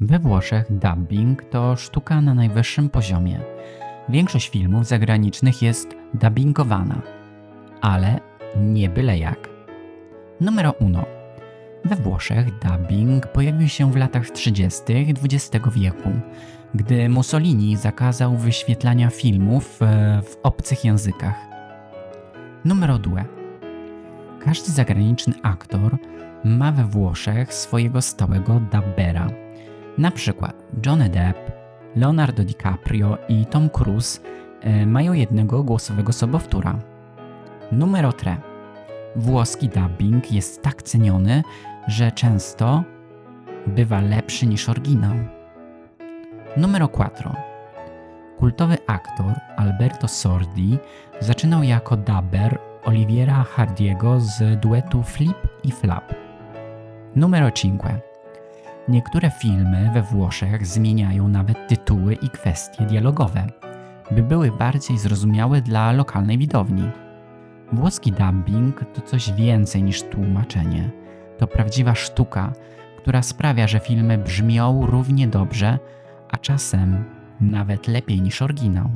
We Włoszech dubbing to sztuka na najwyższym poziomie. Większość filmów zagranicznych jest dubbingowana, ale nie byle jak. Numero uno. We Włoszech dubbing pojawił się w latach 30. XX wieku, gdy Mussolini zakazał wyświetlania filmów e, w obcych językach. Numero due. Każdy zagraniczny aktor ma we Włoszech swojego stałego dubbera. Na przykład Johnny Depp, Leonardo DiCaprio i Tom Cruise e, mają jednego głosowego sobowtóra. Numero 3. Włoski dubbing jest tak ceniony, że często bywa lepszy niż oryginał. Numero 4. Kultowy aktor Alberto Sordi zaczynał jako dubber Oliviera Hardiego z duetu Flip i Flap. Numero 5. Niektóre filmy we Włoszech zmieniają nawet tytuły i kwestie dialogowe, by były bardziej zrozumiałe dla lokalnej widowni. Włoski dubbing to coś więcej niż tłumaczenie. To prawdziwa sztuka, która sprawia, że filmy brzmią równie dobrze, a czasem nawet lepiej niż oryginał.